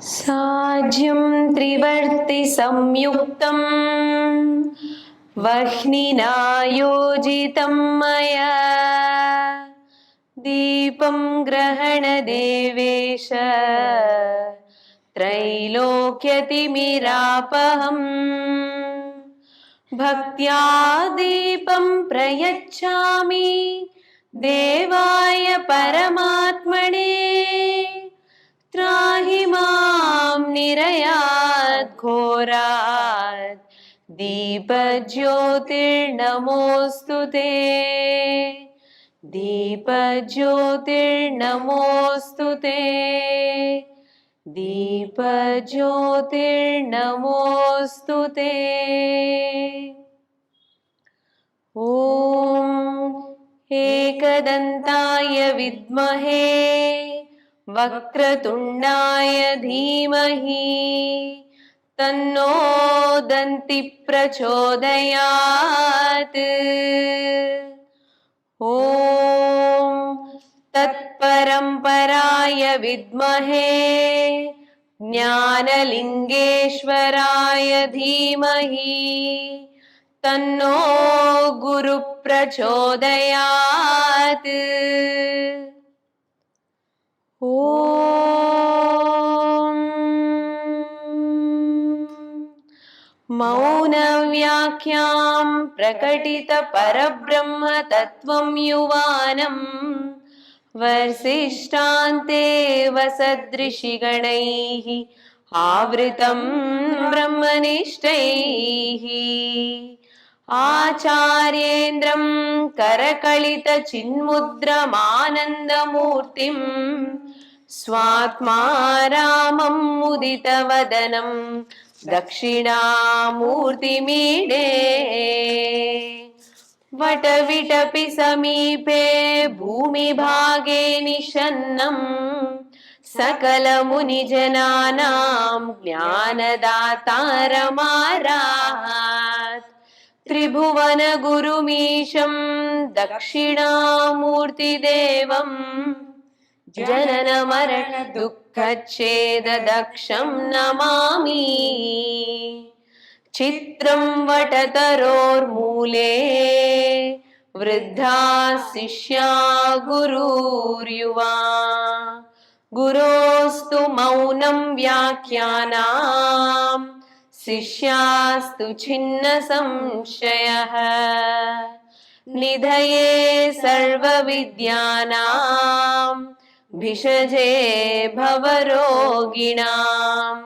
साज्यं त्रिवर्तिसंयुक्तं वह्निना योजितं मया। दीपं ग्रहणदेवेश त्रैलोक्यतिमिरापहम्। भक्त्या दीपं प्रयच्छामि। देवाय परमात्मने त्राहि मां निरयात् घोरात्। दीपज्योतिर्नमोऽस्तु ते। दीपज्योतिर्नमोऽस्तु ते। दीपज्योतिर्नमोऽस्तु ते। ॐ एकदन्ताय विद्महे वक्रतुण्डाय धीमहि तन्नो दन्ति प्रचोदयात् ॐ तत्परम्पराय विद्महे ज्ञानलिङ्गेश्वराय धीमहि तन्नो गुरुप्रचोदयात् मौनव्याख्यां प्रकटितपरब्रह्मतत्त्वं युवानम् वर्षिष्ठान्ते वसदृशिगणैः आवृतं ब्रह्मनिष्ठैः आचार्येन्द्रं करकलितचिन्मुद्रमानन्दमूर्तिम् स्वात्मा रामं मुदितवदनं दक्षिणामूर्तिमीडे वटविटपि समीपे भूमिभागे निषन्नम् सकलमुनिजनानां ज्ञानदातारमारात् त्रिभुवनगुरुमीशं दक्षिणामूर्तिदेवम् जननमरणदुःखच्छेददक्षं नमामि चित्रं वटतरोर्मूले वृद्धा शिष्या गुरुर्युवा गुरोस्तु मौनं व्याख्यानाम् शिष्यास्तु छिन्नसंशयः। निधये सर्वविद्यानां भिषजे भवरोगिणाम्।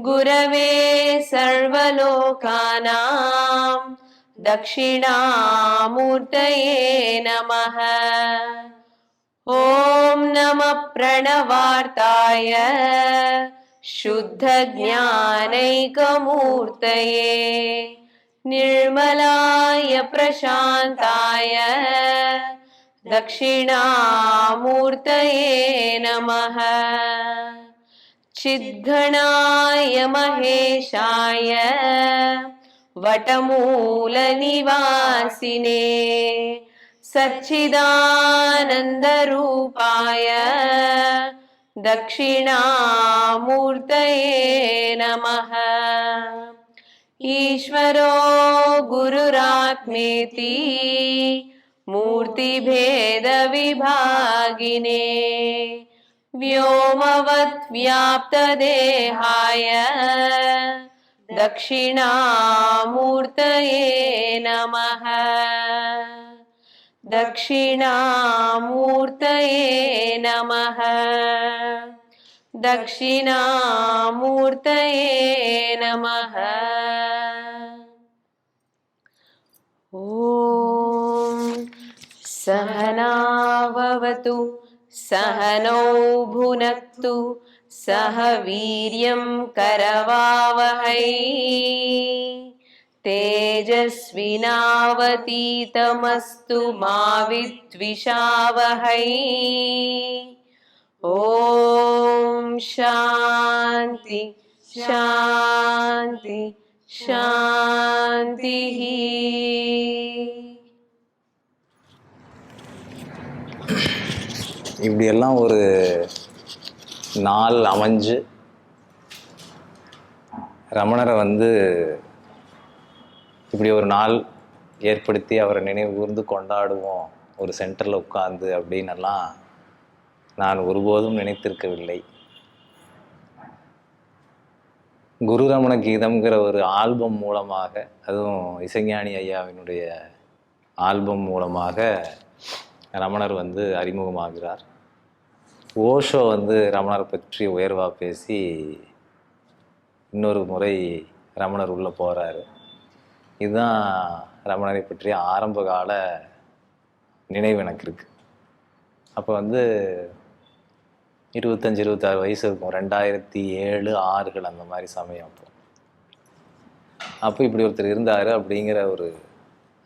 गुरवे सर्वलोकानां दक्षिणामूर्तये नमः। ॐ नमः प्रणवार्ताय। शुद्धज्ञानैकमूर्तये निर्मलाय प्रशान्ताय दक्षिणामूर्तये नमः। चिद्घणाय महेशाय वटमूलनिवासिने सच्चिदानन्दरूपाय दक्षिणामूर्तये नमः। ईश्वरो गुरुरात्मेति मूर्तिभेदविभागिने व्योमवत् व्याप्तदेहाय दक्षिणामूर्तये नमः। दक्षिणामूर्तये नमः। दक्षिणामूर्तये नमः। ॐ सहनाववतु सहनौ भुनक्तु सह वीर्यं करवावहै तेजस्विनावतीतमस्तु मा विद्विषावहै ॐ शान्ति शान्ति शान्तिः இப்படியெல்லாம் ஒரு நாள் அமைஞ்சு ரமணரை வந்து இப்படி ஒரு நாள் ஏற்படுத்தி அவரை நினைவு கூர்ந்து கொண்டாடுவோம். ஒரு சென்டரில் உட்காந்து அப்படின்னெல்லாம் நான் ஒருபோதும் நினைத்திருக்கவில்லை. குரு ரமண கீதம்ங்கிற ஒரு ஆல்பம் மூலமாக அதுவும் இசைஞானி ஐயாவினுடைய ஆல்பம் மூலமாக ரமணர் வந்து அறிமுகமாகிறார். ஓஷோ வந்து ரமணரை பற்றி உயர்வாக பேசி இன்னொரு முறை ரமணர் உள்ளே போகிறாரு இதுதான் ரமணரை பற்றிய ஆரம்ப கால நினைவு எனக்கு இருக்குது அப்போ வந்து இருபத்தஞ்சி இருபத்தாறு வயசு இருக்கும். ரெண்டாயிரத்தி ஏழு ஆறுகள் அந்த மாதிரி சமயம் அப்போ. அப்போ இப்படி ஒருத்தர் இருந்தார் அப்படிங்கிற ஒரு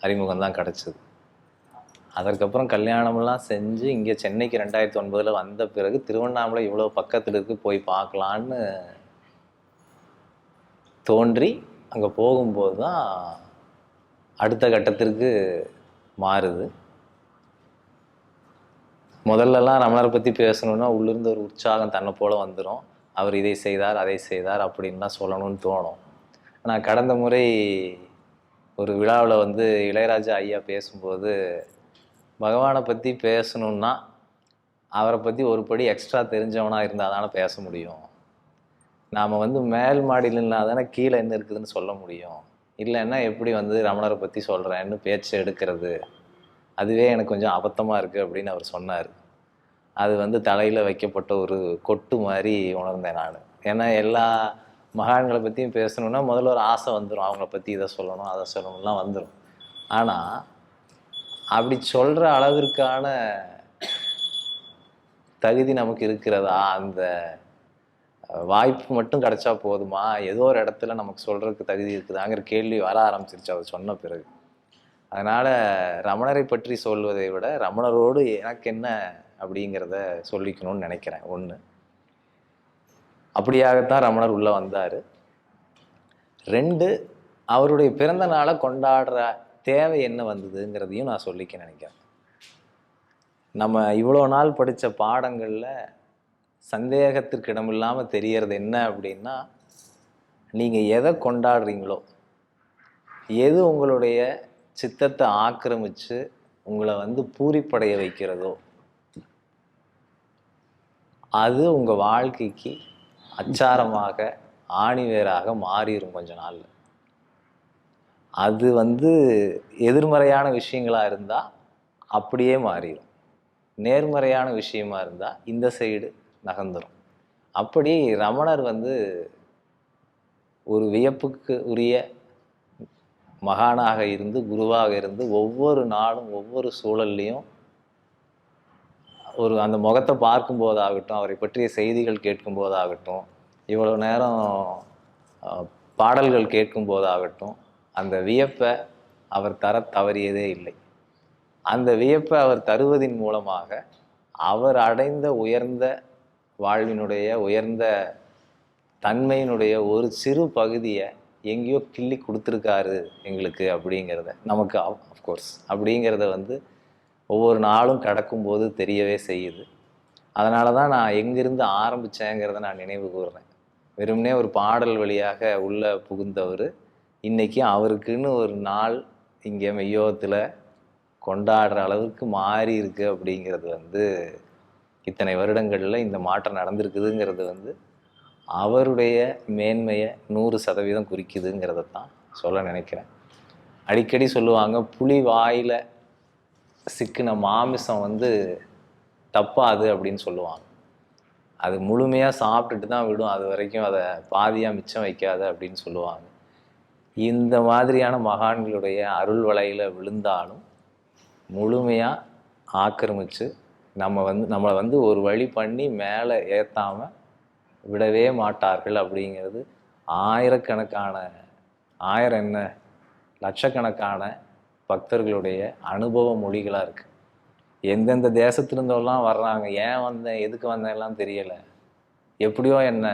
அறிமுகம் தான் கிடச்சிது. அதற்கப்புறம் கல்யாணமெல்லாம் செஞ்சு இங்கே சென்னைக்கு ரெண்டாயிரத்தி ஒன்பதில் வந்த பிறகு திருவண்ணாமலை இவ்வளோ பக்கத்தில் இருக்கு போய் பார்க்கலான்னு தோன்றி அங்கே போகும்போது தான் அடுத்த கட்டத்திற்கு மாறுது. முதல்லலாம் ரமணரை பற்றி பேசணுன்னா உள்ளிருந்து ஒரு உற்சாகம் தன்னை போல் வந்துடும் அவர் இதை செய்தார் அதை செய்தார் அப்படின்லாம் சொல்லணும்னு தோணும். ஆனால் கடந்த முறை ஒரு விழாவில் வந்து இளையராஜா ஐயா பேசும்போது பகவானை பற்றி பேசணுன்னா அவரை பற்றி ஒரு படி எக்ஸ்ட்ரா தெரிஞ்சவனாக இருந்தால் தானே பேச முடியும். நாம் வந்து மேல் மாடியில் இல்லாதானே கீழே என்ன இருக்குதுன்னு சொல்ல முடியும். இல்லைன்னா எப்படி வந்து ரமணரை பற்றி சொல்கிறேன்னு பேச்சு எடுக்கிறது. அதுவே எனக்கு கொஞ்சம் அபத்தமாக இருக்குது அப்படின்னு அவர் சொன்னார். அது வந்து தலையில் வைக்கப்பட்ட ஒரு கொட்டு மாதிரி உணர்ந்தேன் நான். ஏன்னா எல்லா மகான்களை பற்றியும் பேசணுன்னா முதல்ல ஒரு ஆசை வந்துடும் அவங்கள பற்றி இதை சொல்லணும் அதை சொல்லணும்லாம் வந்துடும் ஆனால் அப்படி சொல்கிற அளவிற்கான தகுதி நமக்கு இருக்கிறதா? அந்த வாய்ப்பு மட்டும் கிடைச்சா போதுமா? ஏதோ ஒரு இடத்துல நமக்கு சொல்கிறதுக்கு தகுதி இருக்குதாங்கிற கேள்வி வர ஆரம்பிச்சிருச்சு அவர் சொன்ன பிறகு. அதனால் ரமணரை பற்றி சொல்வதை விட ரமணரோடு எனக்கு என்ன அப்படிங்கிறத சொல்லிக்கணும்னு நினைக்கிறேன் ஒன்று அப்படியாகத்தான் ரமணர் உள்ளே வந்தார். ரெண்டு அவருடைய பிறந்த நாளை கொண்டாடுற தேவை என்ன வந்ததுங்கிறதையும் நான் சொல்லிக்க நினைக்கிறேன். நம்ம இவ்வளோ நாள் படித்த பாடங்களில் சந்தேகத்திற்கு இடமில்லாமல் தெரியறது என்ன அப்படின்னா நீங்கள் எதை கொண்டாடுறீங்களோ எது உங்களுடைய சித்தத்தை ஆக்கிரமித்து உங்களை வந்து பூரிப்படைய வைக்கிறதோ அது உங்கள் வாழ்க்கைக்கு அச்சாரமாக ஆணிவேராக மாறிடும் கொஞ்ச நாளில். அது வந்து எதிர்மறையான விஷயங்களாக இருந்தால் அப்படியே மாறிடும் நேர்மறையான விஷயமா இருந்தால் இந்த சைடு நகர்ந்துடும் அப்படி ரமணர் வந்து ஒரு வியப்புக்கு உரிய மகானாக இருந்து குருவாக இருந்து ஒவ்வொரு நாளும் ஒவ்வொரு சூழல்லையும் ஒரு அந்த முகத்தை பார்க்கும்போதாகட்டும் அவரை பற்றிய செய்திகள் கேட்கும்போதாகட்டும் இவ்வளோ நேரம் பாடல்கள் பாடல்கள் கேட்கும்போதாகட்டும் அந்த வியப்பை அவர் தர தவறியதே இல்லை. அந்த வியப்பை அவர் தருவதின் மூலமாக அவர் அடைந்த உயர்ந்த வாழ்வினுடைய உயர்ந்த தன்மையினுடைய ஒரு சிறு பகுதியை எங்கேயோ கிள்ளி கொடுத்துருக்காரு எங்களுக்கு அப்படிங்கிறத நமக்கு அஃப்கோர்ஸ் அப்படிங்கிறத வந்து ஒவ்வொரு நாளும் கடக்கும்போது தெரியவே செய்யுது. அதனால தான் நான் எங்கிருந்து ஆரம்பித்தேங்கிறத நான் நினைவு கூறுறேன் வெறுமனே ஒரு பாடல் வழியாக உள்ளே புகுந்தவர் இன்றைக்கி அவருக்குன்னு ஒரு நாள் இங்கே மெய்யோகத்தில் கொண்டாடுற அளவுக்கு மாறி இருக்குது அப்படிங்கிறது வந்து இத்தனை வருடங்களில் இந்த மாற்றம் நடந்திருக்குதுங்கிறது வந்து அவருடைய மேன்மையை நூறு சதவீதம் குறிக்குதுங்கிறத தான் சொல்ல நினைக்கிறேன். அடிக்கடி சொல்லுவாங்க புலி வாயில் சிக்கின மாமிசம் வந்து தப்பாது அப்படின்னு சொல்லுவாங்க. அது முழுமையாக சாப்பிட்டுட்டு தான் விடும். அது வரைக்கும் அதை பாதியாக மிச்சம் வைக்காது அப்படின்னு சொல்லுவாங்க. இந்த மாதிரியான மகான்களுடைய அருள் வலையில் விழுந்தாலும் முழுமையாக ஆக்கிரமித்து நம்ம வந்து நம்மளை வந்து ஒரு வழி பண்ணி மேலே ஏற்றாமல் விடவே மாட்டார்கள் அப்படிங்கிறது ஆயிரக்கணக்கான ஆயிரம் என்ன லட்சக்கணக்கான பக்தர்களுடைய அனுபவ மொழிகளாக இருக்குது எந்தெந்த தேசத்திலிருந்தோலாம் வர்றாங்க ஏன் வந்தேன் எதுக்கு வந்தேன்லாம் தெரியலை. எப்படியோ என்னை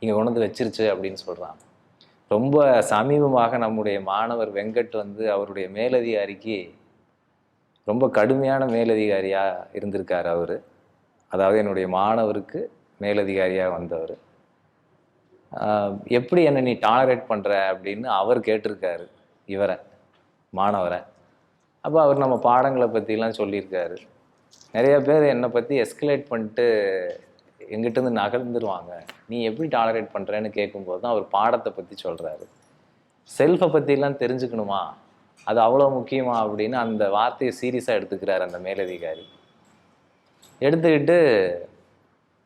இங்கே கொண்டு வந்து வச்சிருச்சு அப்படின்னு சொல்கிறாங்க ரொம்ப சமீபமாக நம்முடைய மாணவர் வெங்கட் வந்து அவருடைய மேலதிகாரிக்கு ரொம்ப கடுமையான மேலதிகாரியாக இருந்திருக்கார் அவர். அதாவது என்னுடைய மாணவருக்கு மேலதிகாரியாக வந்தவர். எப்படி என்னை நீ டாலரேட் பண்ணுற அப்படின்னு அவர் கேட்டிருக்காரு இவரை மாணவரை. அப்போ அவர் நம்ம பாடங்களை பற்றிலாம் சொல்லியிருக்காரு. நிறைய பேர் என்னை பற்றி எஸ்கலேட் பண்ணிட்டு எங்கிட்டேருந்து நகர்ந்துருவாங்க. நீ எப்படி டாலரேட் பண்ணுறேன்னு கேட்கும்போது தான் அவர் பாடத்தை பற்றி சொல்கிறாரு செல்ஃபை பற்றிலாம் தெரிஞ்சுக்கணுமா? அது அவ்வளோ முக்கியமா அப்படின்னு அந்த வார்த்தையை சீரியஸாக எடுத்துக்கிறார் அந்த மேலதிகாரி. எடுத்துக்கிட்டு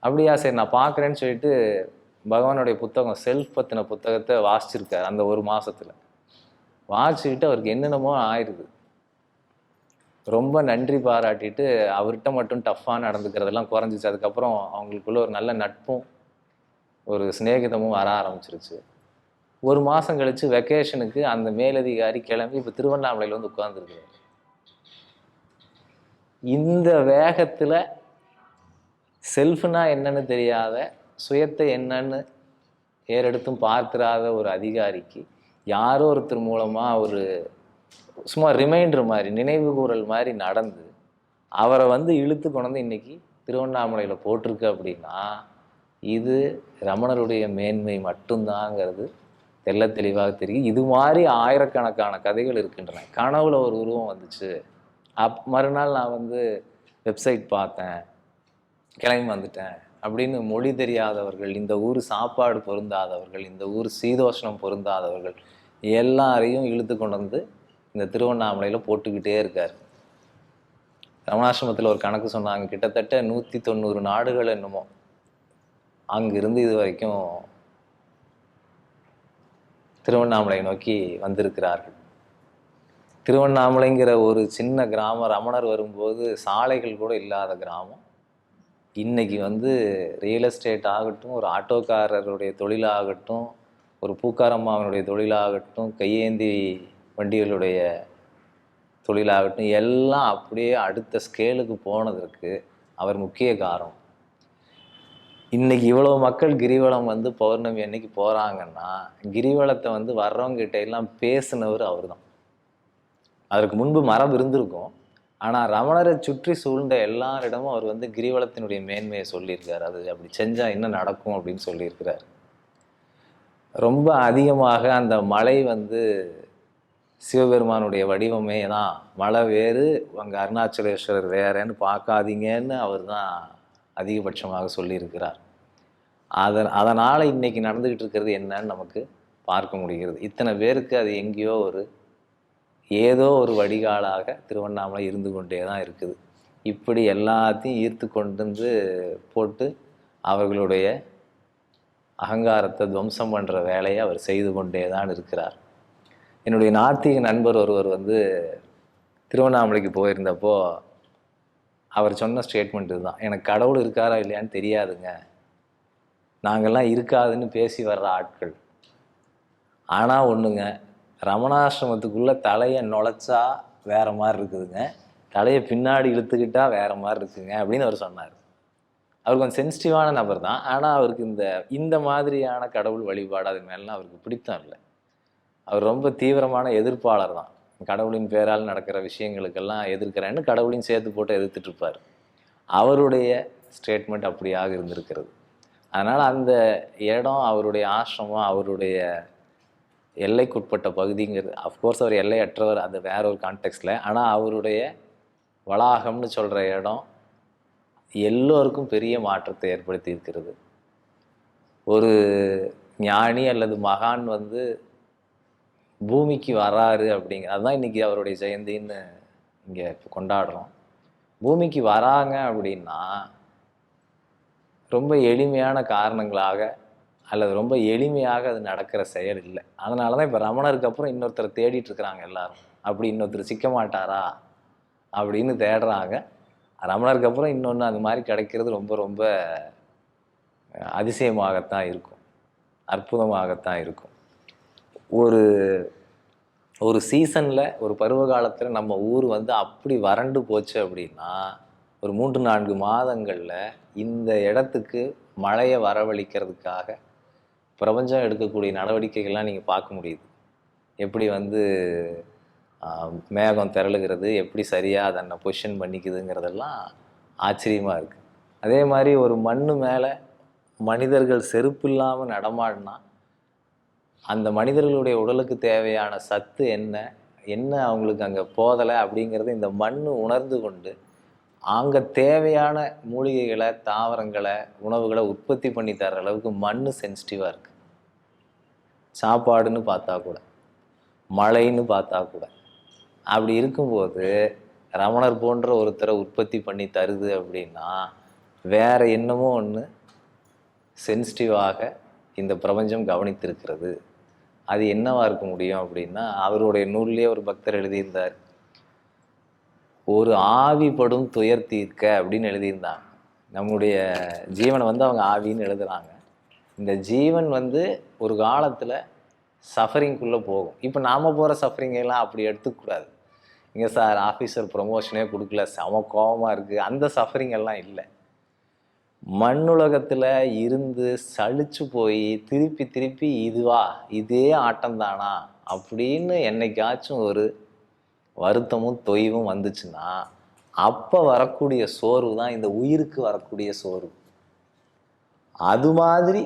அப்படியா சரி நான் பார்க்குறேன்னு சொல்லிட்டு பகவானுடைய புத்தகம் செல்ஃப் பற்றின புத்தகத்தை வாசிச்சிருக்கார் அந்த ஒரு மாதத்தில் வாசிச்சுக்கிட்டு அவருக்கு என்னென்னமோ ஆயிடுது ரொம்ப நன்றி பாராட்டிட்டு அவர்கிட்ட மட்டும் டஃப்பாக நடந்துக்கிறதெல்லாம் குறைஞ்சிச்சு. அதுக்கப்புறம் அவங்களுக்குள்ள ஒரு நல்ல நட்பும் ஒரு சிநேகிதமும் வர ஆரம்பிச்சிருச்சு. ஒரு மாதம் கழித்து வெக்கேஷனுக்கு அந்த மேலதிகாரி கிளம்பி இப்போ திருவண்ணாமலையில் வந்து உட்கார்ந்துருக்காரு இந்த வேகத்தில் செல்ஃப்னா என்னன்னு தெரியாத சுயத்தை என்னன்னு ஏறெடுத்தும் பார்த்துறாத ஒரு அதிகாரிக்கு யாரோ ஒருத்தர் மூலமாக ஒரு சும்மா ரிமைண்டர் மாதிரி நினைவு கூறல் மாதிரி நடந்து அவரை வந்து இழுத்து கொண்டு வந்து இன்னைக்கு திருவண்ணாமலையில் போட்டிருக்கு அப்படின்னா இது ரமணருடைய மேன்மை மட்டும்தாங்கிறது தெள்ள தெளிவாக தெரியும். இது மாதிரி ஆயிரக்கணக்கான கதைகள் இருக்கின்றன. கனவுல ஒரு உருவம் வந்துச்சு. அப் மறுநாள் நான் வந்து வெப்சைட் பார்த்தேன். கிளம்பி வந்துட்டேன். அப்படின்னு மொழி தெரியாதவர்கள் இந்த ஊர் சாப்பாடு பொருந்தாதவர்கள் இந்த ஊர் சீதோஷ்ணம் பொருந்தாதவர்கள் எல்லாரையும் இழுத்து கொண்டு வந்து இந்த திருவண்ணாமலையில் போட்டுக்கிட்டே இருக்கார். ரமணாசிரமத்தில் ஒரு கணக்கு சொன்னாங்க கிட்டத்தட்ட நூற்றி தொண்ணூறு நாடுகள் என்னமோ அங்கிருந்து இது வரைக்கும் திருவண்ணாமலை நோக்கி வந்திருக்கிறார்கள். திருவண்ணாமலைங்கிற ஒரு சின்ன கிராமம் ரமணர் வரும்போது சாலைகள் கூட இல்லாத கிராமம். இன்றைக்கி வந்து ரியல் எஸ்டேட் ஆகட்டும் ஒரு ஆட்டோக்காரருடைய தொழிலாகட்டும் ஒரு பூக்காரம்மாவனுடைய தொழிலாகட்டும் கையேந்தி வண்டிகளுடைய தொழிலாகட்டும் எல்லாம் அப்படியே அடுத்த ஸ்கேலுக்கு போனதற்கு அவர் முக்கிய காரணம். இன்னைக்கு இவ்வளவு மக்கள் கிரிவலம் வந்து பௌர்ணமி அன்னைக்கு போறாங்கன்னா கிரிவலத்தை வந்து வர்றவங்ககிட்ட எல்லாம் பேசினவர் அவர் தான் அதற்கு முன்பு மரபு இருந்திருக்கும். ஆனால் ரமணரை சுற்றி சூழ்ந்த எல்லாரிடமும் அவர் வந்து கிரிவலத்தினுடைய மேன்மையை சொல்லியிருக்கார். அது அப்படி செஞ்சால் என்ன நடக்கும் அப்படின்னு சொல்லியிருக்கிறார். ரொம்ப அதிகமாக அந்த மலை வந்து சிவபெருமானுடைய வடிவமே தான். மலை வேறு அங்கே அருணாச்சலேஸ்வரர் வேறேன்னு பார்க்காதீங்கன்னு அவர் தான் அதிகபட்சமாக சொல்லியிருக்கிறார். அதன் அதனால் இன்றைக்கி நடந்துக்கிட்டு இருக்கிறது என்னன்னு நமக்கு பார்க்க முடிகிறது. இத்தனை பேருக்கு அது எங்கேயோ ஒரு ஏதோ ஒரு வடிகாலாக திருவண்ணாமலை இருந்து கொண்டே தான் இருக்குது. இப்படி எல்லாத்தையும் ஈர்த்து கொண்டு வந்து போட்டு அவர்களுடைய அகங்காரத்தை துவம்சம் பண்ணுற வேலையை அவர் செய்து கொண்டே தான் இருக்கிறார். என்னுடைய நாத்திக நண்பர் ஒருவர் வந்து திருவண்ணாமலைக்கு போயிருந்தப்போ அவர் சொன்ன ஸ்டேட்மெண்ட் இதுதான். எனக்கு கடவுள் இருக்காரா இல்லையான்னு தெரியாதுங்க. நாங்கள்லாம் இருக்காதுன்னு பேசி வர்ற ஆட்கள். ஆனால் ஒன்றுங்க ரமணாசிரமத்துக்குள்ளே தலையை நுழைச்சா வேற மாதிரி இருக்குதுங்க. தலையை பின்னாடி இழுத்துக்கிட்டால் வேற மாதிரி இருக்குங்க அப்படின்னு அவர் சொன்னார். அவர் கொஞ்சம் சென்சிட்டிவான நபர் தான். ஆனால் அவருக்கு இந்த இந்த மாதிரியான கடவுள் வழிபாடு அது மேலாம் அவருக்கு பிடித்தம் இல்லை. அவர் ரொம்ப தீவிரமான எதிர்ப்பாளர் தான். கடவுளின் பேரால் நடக்கிற விஷயங்களுக்கெல்லாம் எதிர்க்கிறேன்னு கடவுளையும் சேர்த்து போட்டு எதிர்த்துட்ருப்பார் அவருடைய ஸ்டேட்மெண்ட் அப்படியாக இருந்திருக்கிறது. அதனால் அந்த இடம் அவருடைய ஆசிரமம் அவருடைய எல்லைக்குட்பட்ட பகுதிங்கிறது அஃப்கோர்ஸ் அவர் எல்லையற்றவர் அது வேற ஒரு கான்டெக்ட்ஸில் ஆனால் அவருடைய வளாகம்னு சொல்கிற இடம் எல்லோருக்கும் பெரிய மாற்றத்தை ஏற்படுத்தி இருக்கிறது. ஒரு ஞானி அல்லது மகான் வந்து பூமிக்கு வராரு அப்படிங்கிற அதுதான் இன்றைக்கி அவருடைய ஜெயந்தின்னு இங்கே கொண்டாடுறோம். பூமிக்கு வராங்க அப்படின்னா ரொம்ப எளிமையான காரணங்களாக அல்லது ரொம்ப எளிமையாக அது நடக்கிற செயல் இல்லை. அதனால தான் இப்போ ரமணருக்கு அப்புறம் இன்னொருத்தரை தேடிட்டு இருக்கிறாங்க எல்லாரும். அப்படி இன்னொருத்தர் சிக்க மாட்டாரா? அப்படின்னு தேடுறாங்க. ரமணருக்கு அப்புறம் இன்னொன்று அது மாதிரி கிடைக்கிறது ரொம்ப ரொம்ப அதிசயமாகத்தான் இருக்கும். அற்புதமாகத்தான் இருக்கும். ஒரு ஒரு சீசனில் ஒரு பருவ காலத்தில் நம்ம ஊர் வந்து அப்படி வறண்டு போச்சு அப்படின்னா ஒரு மூன்று நான்கு மாதங்களில் இந்த இடத்துக்கு மழையை வரவழிக்கிறதுக்காக பிரபஞ்சம் எடுக்கக்கூடிய நடவடிக்கைகள்லாம் நீங்கள் பார்க்க முடியுது. எப்படி வந்து மேகம் திரளுகிறது எப்படி சரியாக தன்னை பொசிஷன் பண்ணிக்குதுங்கிறதெல்லாம் ஆச்சரியமாக இருக்குது அதே மாதிரி ஒரு மண்ணு மேலே மனிதர்கள் செருப்பு இல்லாமல் நடமாடினா அந்த மனிதர்களுடைய உடலுக்கு தேவையான சத்து என்ன என்ன அவங்களுக்கு அங்கே போதலை அப்படிங்கிறத இந்த மண் உணர்ந்து கொண்டு அங்கே தேவையான மூலிகைகளை தாவரங்களை உணவுகளை உற்பத்தி பண்ணி தர அளவுக்கு மண் சென்சிட்டிவாக இருக்குது சாப்பாடுன்னு பார்த்தா கூட மழைன்னு பார்த்தா கூட. அப்படி இருக்கும்போது ரமணர் போன்ற ஒருத்தரை உற்பத்தி பண்ணி தருது அப்படின்னா வேற என்னமோ ஒன்று சென்சிட்டிவாக இந்த பிரபஞ்சம் கவனித்திருக்கிறது. அது என்னவாக இருக்க முடியும் அப்படின்னா அவருடைய நூல்லேயே ஒரு பக்தர் எழுதியிருந்தார். ஒரு ஆவிப்படும் துயர் தீர்க்க அப்படின்னு எழுதியிருந்தாங்க. நம்முடைய ஜீவனை வந்து அவங்க ஆவின்னு எழுதுறாங்க. இந்த ஜீவன் வந்து ஒரு காலத்தில் சஃபரிங்குள்ளே போகும். இப்போ நாம் போகிற சஃபரிங்கெல்லாம் அப்படி எடுத்துக்கூடாது. இங்கே சார் ஆஃபீஸர் ப்ரொமோஷனே கொடுக்கல. செம கோபமாக இருக்குது அந்த சஃபரிங் எல்லாம் இல்லை. மண்ணுலகத்தில் இருந்து சளிச்சு போய் திருப்பி திருப்பி இதுவா இதே ஆட்டம்தானா? அப்படின்னு என்னைக்காச்சும் ஒரு வருத்தமும் தொய்வும் வந்துச்சுன்னா அப்போ வரக்கூடிய சோர்வு தான் இந்த உயிருக்கு வரக்கூடிய சோர்வு. அது மாதிரி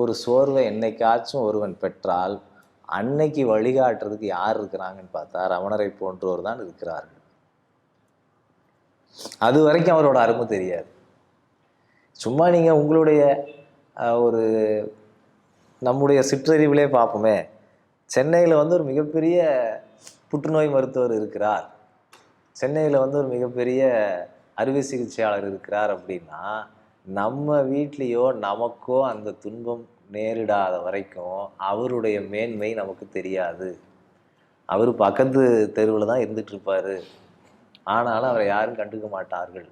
ஒரு சோர்வை என்னைக்காச்சும் ஒருவன் பெற்றால் அன்னைக்கு வழிகாட்டுறதுக்கு யார் இருக்கிறாங்கன்னு பார்த்தா ரமணரை போன்றோர் தான் இருக்கிறார்கள். அது வரைக்கும் அவரோட அருமை தெரியாது. சும்மா நீங்கள் உங்களுடைய ஒரு நம்முடைய சிற்றறிவிலே பார்ப்போமே சென்னையில் வந்து ஒரு மிகப்பெரிய புற்றுநோய் மருத்துவர் இருக்கிறார். சென்னையில் வந்து ஒரு மிகப்பெரிய அறுவை சிகிச்சையாளர் இருக்கிறார் அப்படின்னா நம்ம வீட்லேயோ நமக்கோ அந்த துன்பம் நேரிடாத வரைக்கும் அவருடைய மேன்மை நமக்கு தெரியாது. அவர் பக்கத்து தெருவில் தான் இருந்துகிட்ருப்பார் ஆனாலும் அவரை யாரும் கண்டுக்க மாட்டார்கள்.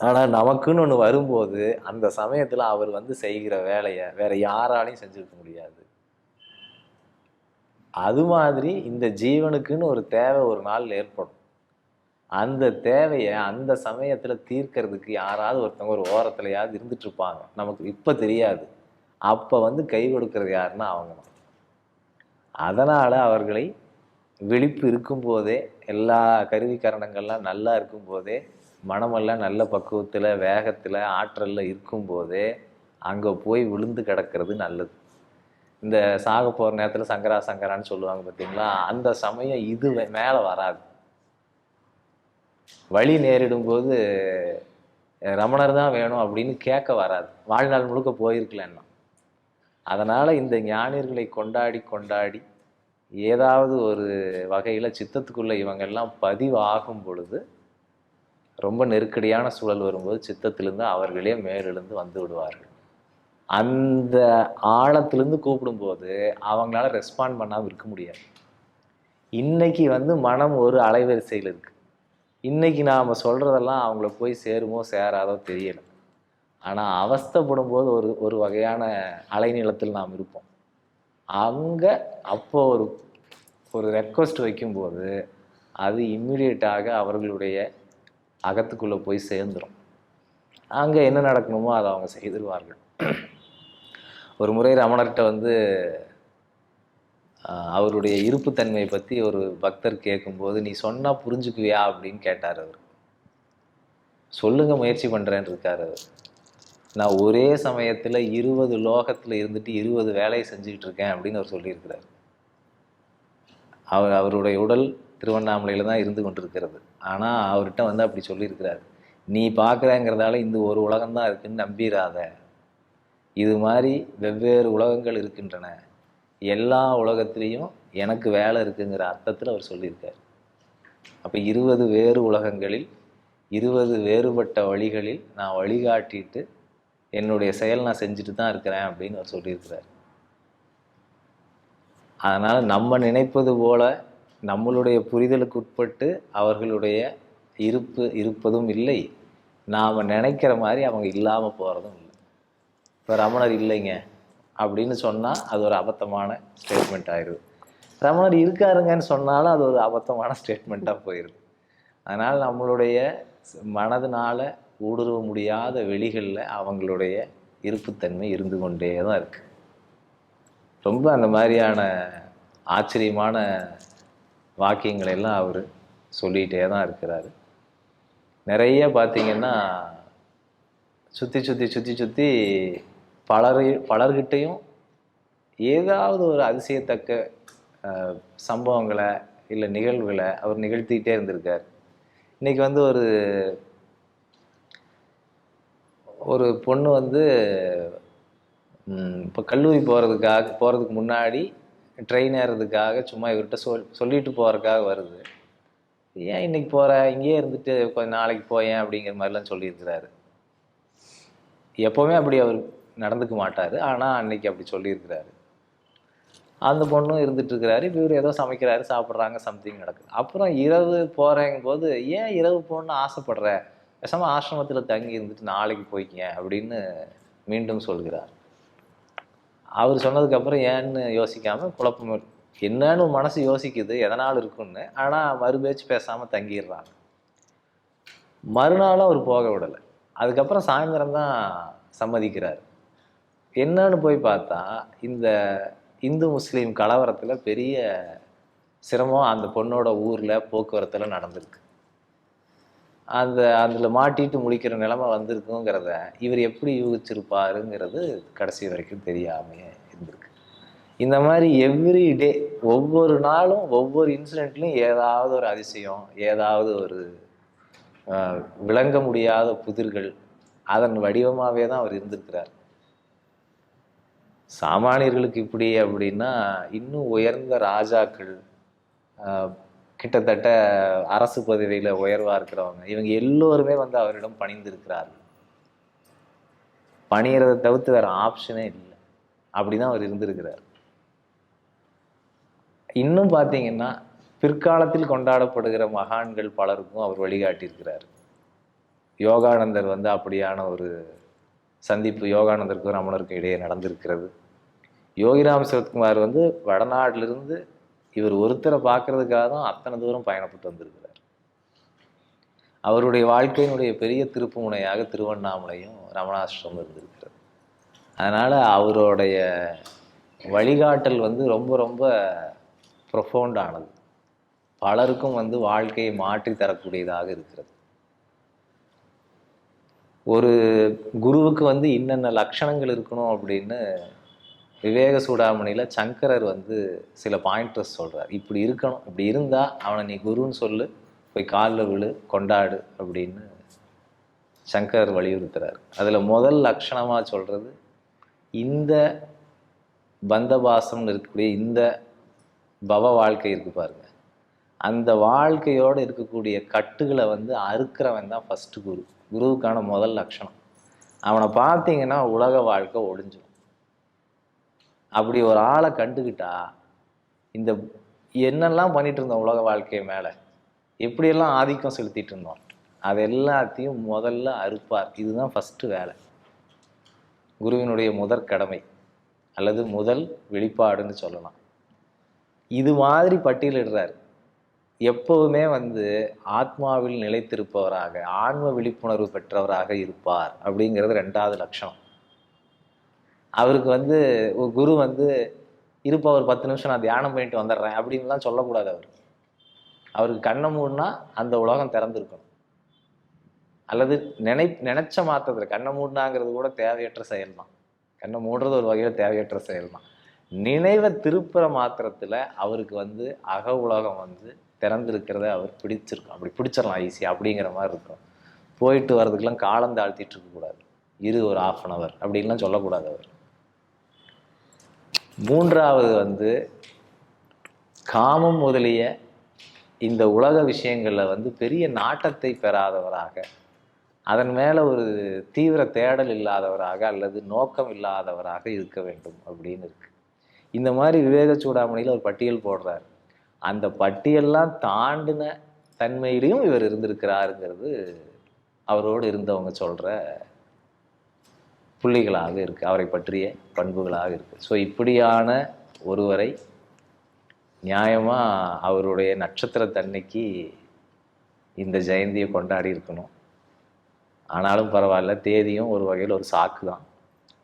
ஆனால் நமக்குன்னு ஒன்று வரும்போது அந்த சமயத்தில் அவர் வந்து செய்கிற வேலையை வேறு யாராலையும் செஞ்சுருக்க முடியாது. அது மாதிரி இந்த ஜீவனுக்குன்னு ஒரு தேவை ஒரு நாள் ஏற்படும். அந்த தேவையை அந்த சமயத்தில் தீர்க்கறதுக்கு யாராவது ஒருத்தவங்க ஒரு ஓரத்துலையாவது இருந்துட்டு இருப்பாங்க நமக்கு இப்போ தெரியாது. அப்போ வந்து கை கொடுக்கறது யாருன்னா அவங்க தான். அதனால் அவர்களை விழிப்பு இருக்கும்போதே எல்லா கருவி கரணங்கள்லாம் நல்லா இருக்கும்போதே மனமெல்லாம் நல்ல பக்குவத்தில் வேகத்தில் ஆற்றலில் இருக்கும்போதே அங்கே போய் விழுந்து கிடக்கிறது நல்லது. இந்த சாக போகிற நேரத்தில் சங்கரா சங்கரான்னு சொல்லுவாங்க பார்த்தீங்களா அந்த சமயம் இது மேலே வராது. வழி நேரிடும் போது ரமணர் தான் வேணும் அப்படின்னு கேட்க வராது. வாழ்நாள் முழுக்க போயிருக்கலன்னா. அதனால் இந்த ஞானியர்களை கொண்டாடி கொண்டாடி ஏதாவது ஒரு வகையில் சித்தத்துக்குள்ளே இவங்கெல்லாம் பதிவாகும் பொழுது ரொம்ப நெருக்கடியான சூழல் வரும்போது சித்தத்திலிருந்து அவர்களே மேலெழுந்து வந்து விடுவார்கள். அந்த ஆழத்துலேருந்து கூப்பிடும்போது அவங்களால ரெஸ்பாண்ட் பண்ணாமல் இருக்க முடியாது. இன்னைக்கு வந்து மனம் ஒரு அலைவரிசையில் இருக்குது இன்னைக்கு நாம் சொல்கிறதெல்லாம் அவங்கள போய் சேருமோ சேராதோ தெரியலை. ஆனால் அவஸ்தைப்படும் போது ஒரு ஒரு வகையான அலைநிலத்தில் நாம் இருப்போம். அங்கே அப்போ ஒரு ஒரு ரெக்வஸ்ட் வைக்கும்போது அது இம்மிடியட்டாக அவர்களுடைய அகத்துக்குள்ளே போய் சேர்ந்துடும் அங்கே என்ன நடக்கணுமோ அதை அவங்க செய்திருவார்கள். ஒரு முறை ரமணர்கிட்ட வந்து அவருடைய இருப்புத்தன்மையை பற்றி ஒரு பக்தர் கேட்கும்போது நீ சொன்னால் புரிஞ்சுக்குவியா? அப்படின்னு கேட்டார் அவர். சொல்லுங்க முயற்சி பண்ணுறேன்னு இருக்கார் அவர். நான் ஒரே சமயத்தில் இருபது லோகத்தில் இருந்துட்டு இருபது வேலையை செஞ்சுக்கிட்டு இருக்கேன் அப்படின்னு அவர் சொல்லியிருக்கிறார். அவர் அவருடைய உடல் திருவண்ணாமலையில் தான் இருந்து கொண்டிருக்கிறது. ஆனால் அவர்கிட்ட வந்து அப்படி சொல்லியிருக்கிறார். நீ பார்க்குறேங்கிறதால இந்த ஒரு உலகம்தான் இருக்குன்னு நம்பிடாத இது மாதிரி வெவ்வேறு உலகங்கள் இருக்கின்றன. எல்லா உலகத்திலையும் எனக்கு வேலை இருக்குங்கிற அர்த்தத்தில் அவர் சொல்லியிருக்கார். அப்போ இருபது வேறு உலகங்களில் இருபது வேறுபட்ட வழிகளில் நான் வழிகாட்டிட்டு என்னுடைய செயல் நான் செஞ்சுட்டு தான் இருக்கிறேன் அப்படின்னு அவர் சொல்லியிருக்கிறார். அதனால் நம்ம நினைப்பது போல நம்மளுடைய புரிதலுக்கு உட்பட்டு அவர்களுடைய இருப்பு இருப்பதும் இல்லை. நாம் நினைக்கிற மாதிரி அவங்க இல்லாமல் போகிறதும் இல்லை. இப்போ ரமணர் இல்லைங்க அப்படின்னு சொன்னால் அது ஒரு அபத்தமான ஸ்டேட்மெண்ட் ஆயிடுது ரமணர் இருக்காருங்கன்னு சொன்னாலும் அது ஒரு அபத்தமான ஸ்டேட்மெண்ட்டாக போயிடுது அதனால் நம்மளுடைய மனதினால் ஊடுருவ முடியாத வெளிகளில் அவங்களுடைய இருப்புத்தன்மை இருந்து கொண்டே தான் இருக்குது ரொம்ப அந்த மாதிரியான ஆச்சரியமான வாக்கியங்களை எல்லாம் அவர் சொல்லிகிட்டே தான் இருக்கிறாரு. நிறைய பார்த்திங்கன்னா சுற்றி சுற்றி சுற்றி சுற்றி பலரை பலர்கிட்டையும் ஏதாவது ஒரு அதிசயத்தக்க சம்பவங்களை இல்லை நிகழ்வுகளை அவர் நிகழ்த்திக்கிட்டே இருந்திருக்கார். இன்றைக்கி வந்து ஒரு ஒரு பொண்ணு வந்து இப்போ கல்லூரி போகிறதுக்காக போகிறதுக்கு முன்னாடி ட்ரெயின் ஏறதுக்காக சும்மா இவர்கிட்ட சொல் சொல்லிட்டு போகிறதுக்காக வருது. ஏன் இன்னைக்கு போகிற இங்கேயே இருந்துட்டு கொஞ்சம் நாளைக்கு போயேன் அப்படிங்கிற மாதிரிலாம் சொல்லியிருக்கிறாரு. எப்போவுமே அப்படி அவர் நடந்துக்க மாட்டார். ஆனால் அன்னைக்கு அப்படி சொல்லியிருக்கிறாரு. அந்த பொண்ணும் இருந்துட்டு இருக்கிறாரு இவர் ஏதோ சமைக்கிறாரு சாப்பிட்றாங்க சம்திங் நடக்குது. அப்புறம் இரவு போகிறேங்கும் போது ஏன் இரவு போகணுன்னு ஆசைப்படுற? விஷமாக ஆசிரமத்தில் தங்கி இருந்துட்டு நாளைக்கு போய்க்கங்க அப்படின்னு மீண்டும் சொல்கிறார். அவர் சொன்னதுக்கப்புறம் ஏன்னு யோசிக்காமல் குழப்பம் என்னன்னு மனசு யோசிக்குது எதனால் இருக்குன்னு ஆனால் மறுபேச்சு பேசாமல் தங்கிடுறாங்க. மறுநாளும் அவர் போக விடலை. அதுக்கப்புறம் சாயந்தரம் தான் சம்மதிக்கிறார். என்னன்னு போய் பார்த்தா இந்த இந்து முஸ்லீம் கலவரத்தில் பெரிய சிரமம் அந்த பொண்ணோட ஊரில் போக்குவரத்தில் நடந்திருக்கு. அந்த அதில் மாட்டிட்டு முழிக்கிற நிலமை வந்திருக்குங்கிறத இவர் எப்படி யூகிச்சிருப்பாருங்கிறது கடைசி வரைக்கும் தெரியாமையே இருந்திருக்கு. இந்த மாதிரி எவ்ரி டே ஒவ்வொரு நாளும் ஒவ்வொரு இன்சிடெண்ட்லையும் ஏதாவது ஒரு அதிசயம் ஏதாவது ஒரு விளங்க முடியாத புதிர்கள் அதன் வடிவமாகவே தான் அவர் இருந்திருக்கிறார். சாமானியர்களுக்கு இப்படி அப்படின்னா இன்னும் உயர்ந்த ராஜாக்கள் ஆஹ், கிட்டத்தட்ட அரசு பதவியில் உயர்வாக இருக்கிறவங்க. இவங்க எல்லோருமே வந்து அவரிடம் பணிந்திருக்கிறார்கள். பணியிறதை தவிர்த்து வேற ஆப்ஷனே இல்லை. அப்படிதான் அவர் இருந்திருக்கிறார். இன்னும் பார்த்தீங்கன்னா பிற்காலத்தில் கொண்டாடப்படுகிற மகான்கள் பலருக்கும் அவர் வழிகாட்டியிருக்கிறார். யோகானந்தர் வந்து அப்படியான ஒரு சந்திப்பு யோகானந்தருக்கும் ரமணருக்கும் இடையே நடந்திருக்கிறது. யோகிராம் சரத்குமார் வந்து வடநாட்டிலிருந்து இவர் ஒருத்தரை பார்க்கறதுக்காக தான் அத்தனை தூரம் பயணப்பட்டு வந்திருக்கிறார். அவருடைய வாழ்க்கையினுடைய பெரிய திருப்பு முனையாக திருவண்ணாமலையும் ரமணாசிரமம் இருந்திருக்கிறது. அதனால் அவருடைய வழிகாட்டல் வந்து ரொம்ப ரொம்ப ப்ரொஃபவுண்டானது பலருக்கும் வந்து வாழ்க்கையை மாற்றி தரக்கூடியதாக இருக்கிறது. ஒரு குருவுக்கு வந்து இன்னென்ன லட்சணங்கள் இருக்கணும் அப்படின்னு விவேக சூடாமணியில் சங்கரர் வந்து சில பாயிண்டர்ஸ் சொல்கிறார் இப்படி இருக்கணும் இப்படி இருந்தால் அவனை நீ குருன்னு சொல்லு போய் காலில் விழு கொண்டாடு அப்படின்னு சங்கரர் வலியுறுத்துறார். அதில் முதல் லக்ஷணமாக சொல்கிறது இந்த பந்தபாசம்னு இருக்கக்கூடிய இந்த பவ வாழ்க்கை இருக்கு பாருங்கள் அந்த வாழ்க்கையோடு இருக்கக்கூடிய கட்டுகளை வந்து அறுக்கிறவன் தான் ஃபஸ்ட்டு குரு. குருவுக்கான முதல் லட்சணம். அவனை பார்த்தீங்கன்னா உலக வாழ்க்கை ஒழிஞ்சிடும் அப்படி ஒரு ஆளை கண்டுக்கிட்டா இந்த என்னெல்லாம் பண்ணிட்டு இருந்தோம் உலக வாழ்க்கை மேலே எப்படியெல்லாம் ஆதிக்கம் செலுத்திட்டு இருந்தோம் அது எல்லாத்தையும் முதல்ல அறுப்பார். இதுதான் ஃபஸ்ட்டு வேலை. குருவினுடைய முதற் கடமை அல்லது முதல் வெளிப்பாடுன்னு சொல்லலாம். இது மாதிரி பட்டியலிடுறார் எப்பவுமே வந்து ஆத்மாவில் நிலைத்திருப்பவராக ஆன்ம விழிப்புணர்வு பெற்றவராக இருப்பார் அப்படிங்கிறது ரெண்டாவது லட்சணம். அவருக்கு வந்து ஒரு குரு வந்து இருப்பா ஒரு பத்து நிமிஷம் நான் தியானம் பண்ணிட்டு வந்துடுறேன் அப்படின்லாம் சொல்லக்கூடாது அவர். அவருக்கு கண்ணை மூடினா அந்த உலகம் திறந்துருக்கணும். அல்லது நினை நினைச்ச மாத்திரத்தில் கண்ணை மூடினாங்கிறது கூட தேவையற்ற செயல் தான் கண்ணை மூடுறது ஒரு வகையில் தேவையற்ற செயல் தான் நினைவை திருப்புற மாத்திரத்தில் அவருக்கு வந்து அக உலகம் வந்து திறந்திருக்கிறத அவர் பிடிச்சிருக்கும். அப்படி பிடிச்சிடலாம் ஈஸியாக அப்படிங்கிற மாதிரி இருக்கும். போயிட்டு வர்றதுக்கெல்லாம் காலம் தாழ்த்திட்டு இருக்கக்கூடாது. இரு ஒரு ஆஃப் அன் அவர் அப்படின்லாம் சொல்லக்கூடாது அவர். மூன்றாவது வந்து காமம் முதலிய இந்த உலக விஷயங்களில் வந்து பெரிய நாட்டத்தை பெறாதவராக அதன் மேலே ஒரு தீவிர தேடல் இல்லாதவராக அல்லது நோக்கம் இல்லாதவராக இருக்க வேண்டும் அப்படின்னு இருக்கு. இந்த மாதிரி விவேக சூடாமணியில் ஒரு பட்டியல் போடுறாரு. அந்த பட்டியல்லாம் தாண்டின தன்மையிலையும் இவர் இருந்திருக்கிறாருங்கிறது அவரோடு இருந்தவங்க சொல்கிற புள்ளிகளாக இருக்குது அவரை பற்றிய பண்புகளாக இருக்குது ஸோ இப்படியான ஒருவரை நியாயமாக அவருடைய நட்சத்திரத்தன்னைக்கு இந்த ஜெயந்தியை கொண்டாடி இருக்கணும். ஆனாலும் பரவாயில்ல தேதியும் ஒரு வகையில் ஒரு சாக்கு தான்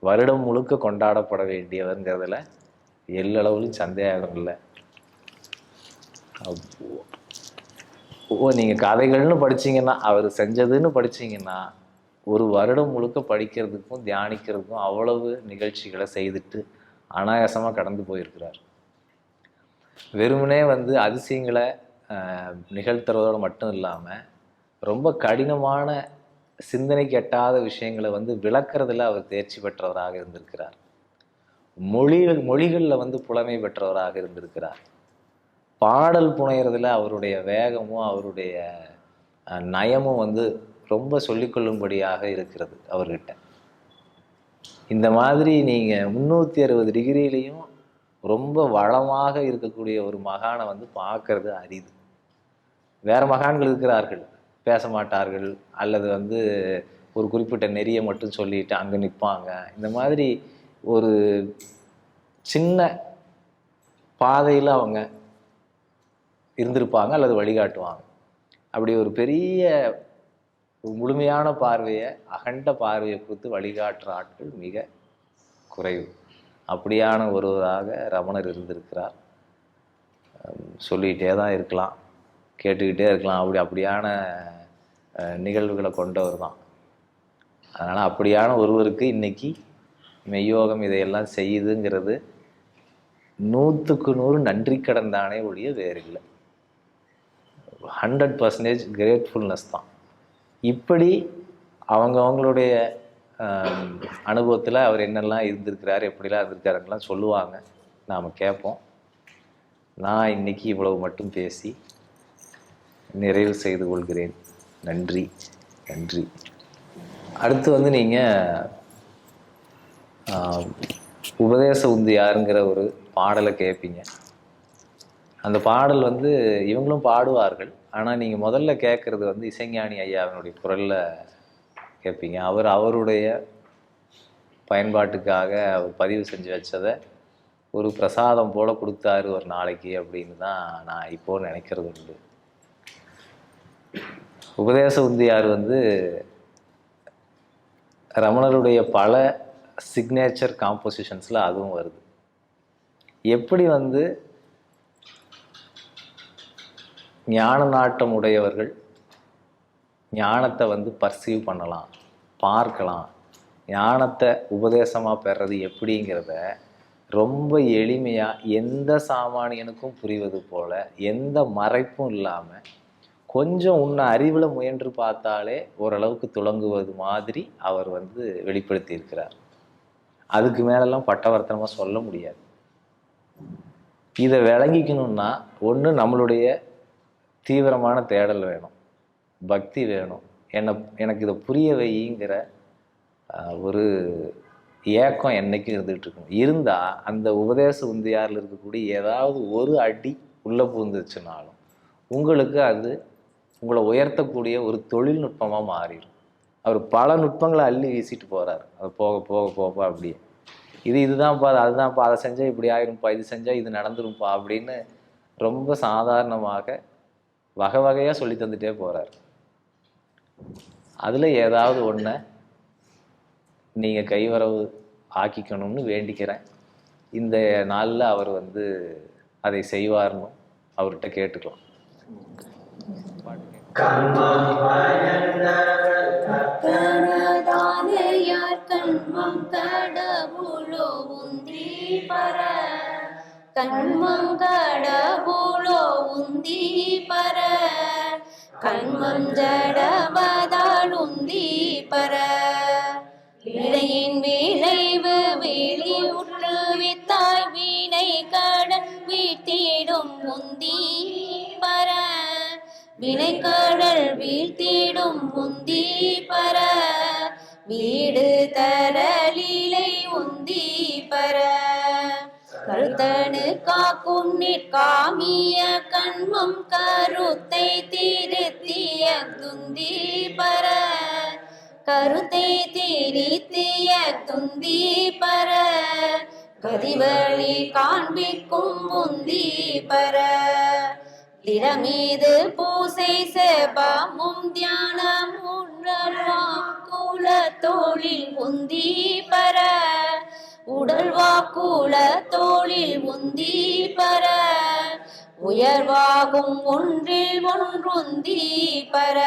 வருடம் முழுக்க கொண்டாடப்பட வேண்டியவருங்கிறதுல எல்லளவிலும் சந்தேகம் இல்லை. அப்போ- ஓ நீங்கள் கதைகள்னு படிச்சீங்கன்னா அவர் செஞ்சதுன்னு படிச்சீங்கன்னா ஒரு வருடம் முழுக்க படிக்கிறதுக்கும் தியானிக்கிறதுக்கும் அவ்வளவு நிகழ்ச்சிகளை செய்துட்டு அனாயாசமாக கடந்து போயிருக்கிறார். வெறுமனே வந்து அதிசயங்களை நிகழ்த்துறதோடு மட்டும் இல்லாமல் ரொம்ப கடினமான சிந்தனை கெட்டாத விஷயங்களை வந்து விளக்குறதுல அவர் தேர்ச்சி பெற்றவராக இருந்திருக்கிறார். மொழிகள் மொழிகளில் வந்து புலமை பெற்றவராக இருந்திருக்கிறார். பாடல் புனையிறதுல அவருடைய வேகமும் அவருடைய நயமும் வந்து ரொம்ப சொல்லிக்கொள்ளும்படியாக இருக்கிறது அவர்கிட்ட. இந்த மாதிரி நீங்கள் முந்நூற்றி அறுபது டிகிரிலையும் ரொம்ப வளமாக இருக்கக்கூடிய ஒரு மகானை வந்து பார்க்கறது அரிது. வேறு மகான்கள் இருக்கிறார்கள். பேச மாட்டார்கள். அல்லது வந்து ஒரு குறிப்பிட்ட நெறியை மட்டும் சொல்லிட்டு அங்கே நிற்பாங்க இந்த மாதிரி ஒரு சின்ன பாதையில் அவங்க இருந்திருப்பாங்க அல்லது வழிகாட்டுவாங்க. அப்படி ஒரு பெரிய முழுமையான பார்வையை அகண்ட பார்வையை கொடுத்து வழிகாட்டுற ஆட்கள் மிக குறைவு. அப்படியான ஒருவராக ரமணர் இருந்திருக்கிறார். சொல்லிக்கிட்டே தான் இருக்கலாம் கேட்டுக்கிட்டே இருக்கலாம். அப்படி அப்படியான நிகழ்வுகளை கொண்டவர் தான். அதனால் அப்படியான ஒருவருக்கு இன்னைக்கு மெய்யோகம் இதையெல்லாம் செய்யுதுங்கிறது நூற்றுக்கு நூறு நன்றி கடன் தானே ஒழிய வேறு இல்லை ஹண்ட்ரட் பர்சன்டேஜ் கிரேட்ஃபுல்னஸ் தான். இப்படி அவங்க அவங்களுடைய அனுபவத்தில் அவர் என்னெல்லாம் இருந்திருக்கிறார் எப்படிலாம் இருந்திருக்காருங்கெல்லாம் சொல்லுவாங்க. நாம் கேட்போம். நான் இன்னைக்கு இவ்வளவு மட்டும் பேசி நிறைவு செய்து கொள்கிறேன். நன்றி. நன்றி. அடுத்து வந்து நீங்கள் உபதேச உந்து யாருங்கிற ஒரு பாடலை கேட்பீங்க. அந்த பாடல் வந்து இவங்களும் பாடுவார்கள். ஆனால் நீங்கள் முதல்ல கேட்குறது வந்து இசைஞானி ஐயாவினுடைய குரலில் கேட்பீங்க அவர் அவருடைய பயன்பாட்டுக்காக அவர் பதிவு செஞ்சு வச்சதை ஒரு பிரசாதம் போல் கொடுத்தாரு ஒரு நாளைக்கு அப்படின்னு தான் நான் இப்போ நினைக்கிறது உண்டு. உபதேச உந்தியார் வந்து ரமணருடைய பல சிக்னேச்சர் காம்போசிஷன்ஸில் அதுவும் வருது. எப்படி வந்து ஞான நாட்டம் உடையவர்கள் ஞானத்தை வந்து பர்சீவ் பண்ணலாம் பார்க்கலாம். ஞானத்தை உபதேசமாக பெறது எப்படிங்கிறத ரொம்ப எளிமையாக எந்த சாமானியனுக்கும் புரிவது போல் எந்த மறைப்பும் இல்லாமல் கொஞ்சம் உன்னை அறிவில் முயன்று பார்த்தாலே ஓரளவுக்கு துளங்குவது மாதிரி அவர் வந்து வெளிப்படுத்தியிருக்கிறார். அதுக்கு மேலெல்லாம் பட்டவர்த்தனமாக சொல்ல முடியாது. இதை விளங்கிக்கணும்னா ஒன்று நம்மளுடைய தீவிரமான தேடல் வேணும். பக்தி வேணும். என்னை எனக்கு இதை புரிய வைங்கிற ஒரு ஏக்கம் என்னைக்கும் இருந்துகிட்ருக்கணும் இருந்தால் அந்த உபதேச உந்தியாரில் இருக்கக்கூடிய ஏதாவது ஒரு அடி உள்ளே புகுந்துச்சுனாலும் உங்களுக்கு அது உங்களை உயர்த்தக்கூடிய ஒரு தொழில்நுட்பமாக மாறிடும். அவர் பல நுட்பங்களை அள்ளி வீசிட்டு போகிறார் அது போக போக போக அப்படியே. இது இதுதான்ப்பா அதுதான்ப்பா அதை செஞ்சால் இப்படி ஆயிரும்ப்பா இது செஞ்சால் இது நடந்துரும்ப்பா அப்படின்னு ரொம்ப சாதாரணமாக வகை வகையாக சொல்லி தந்துட்டே போகிறார் அதில் ஏதாவது ஒன்றை நீங்கள் கைவரவு ஆக்கிக்கணும்னு வேண்டிக்கிறேன். இந்த நாளில் அவர் வந்து அதை செய்வார்னு அவர்கிட்ட கேட்டுக்கலாம். கடவுளோ உந்தி பர கண்மம் கடவுளோ பர. கண்மம் ஜடவதால் உந்தி பர. வினையின் விளைவு வெளி உற்று வித்தாய் வீணை கடன் வீட்டிடும் உந்தி பர. வினைக்கடல் வீழ்த்திடும் முந்தி பர. வீடு தரலிலை உந்தி பர. கருத்தனு காக்கும் நிற்காமிய கண்மம் கருத்தை திருத்திய துந்தி பர. கருத்தை திரித்திய துந்தி பர. கதிவழி காண்பிக்கும் முந்தி பர. திறமீது பூசை செபமும் தியானமும் குல தோளில் உந்தி உடல் வாக்குல தோளில் உந்தி பர உயர்வாகும் ஒன்றில் ஒன்றுந்தி பர.